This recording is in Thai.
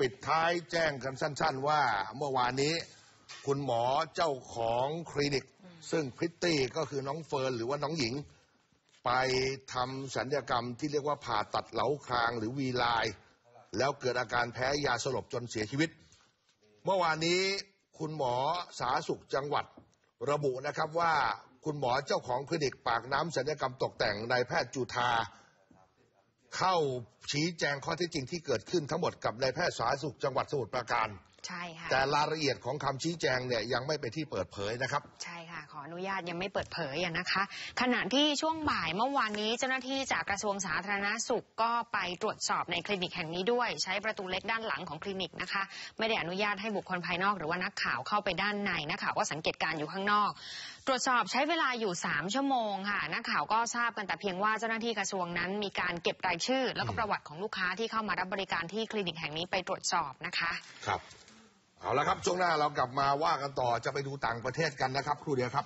ปิดท้ายแจ้งกันสั้น ๆ ว่าเมื่อวานนี้ คุณหมอเจ้าของคลินิก ซึ่งพริตตี้ก็คือน้องเฟิร์นหรือว่าน้องหญิง ไปทำสัญญกรรมที่เรียกว่าผ่าตัดเหลาคางหรือวีไลน์แล้วเกิดอาการแพ้ยาสลบจนเสียชีวิต เมื่อวานนี้คุณหมอสาธารณสุขจังหวัดระบุนะครับว่าคุณหมอเจ้าของคลินิกปากน้ำสัญญกรรมตกแต่งนายแพทย์จุธา เข้าชี้แจงข้อเท็จจริงที่เกิดขึ้นทั้งหมดกับนายแพทย์สาธารณสุขจังหวัดสมุทรปราการ ใช่ค่ะ แต่รายละเอียดของคำชี้แจงเนี่ยยังไม่เป็นที่เปิดเผยนะครับ ใช่ค่ะ ขออนุญาตยังไม่เปิดเผยอะนะคะ ขณะที่ช่วงบ่ายเมื่อวานนี้เจ้าหน้าที่จากกระทรวงสาธารณสุขก็ไปตรวจสอบในคลินิกแห่งนี้ด้วย ใช้ประตูเล็กด้านหลังของคลินิกนะคะ ไม่ได้อนุญาตให้บุคคลภายนอกหรือว่านักข่าวเข้าไปด้านในนักข่าวก็สังเกตการณ์อยู่ข้างนอก ตรวจสอบใช้เวลาอยู่ 3 ชั่วโมงค่ะนักข่าวก็ทราบกันแต่เพียงว่าเจ้าหน้าที่กระทรวงนั้นมีการเก็บรายชื่อ แล้วก็ประวัติของลูกค้าที่เข้ามารับบริการที่คลินิกแห่งนี้ไปตรวจสอบนะคะครับเอาละครับช่วงหน้าเรากลับมาว่ากันต่อจะไปดูต่างประเทศกันนะครับครูเดียวครับ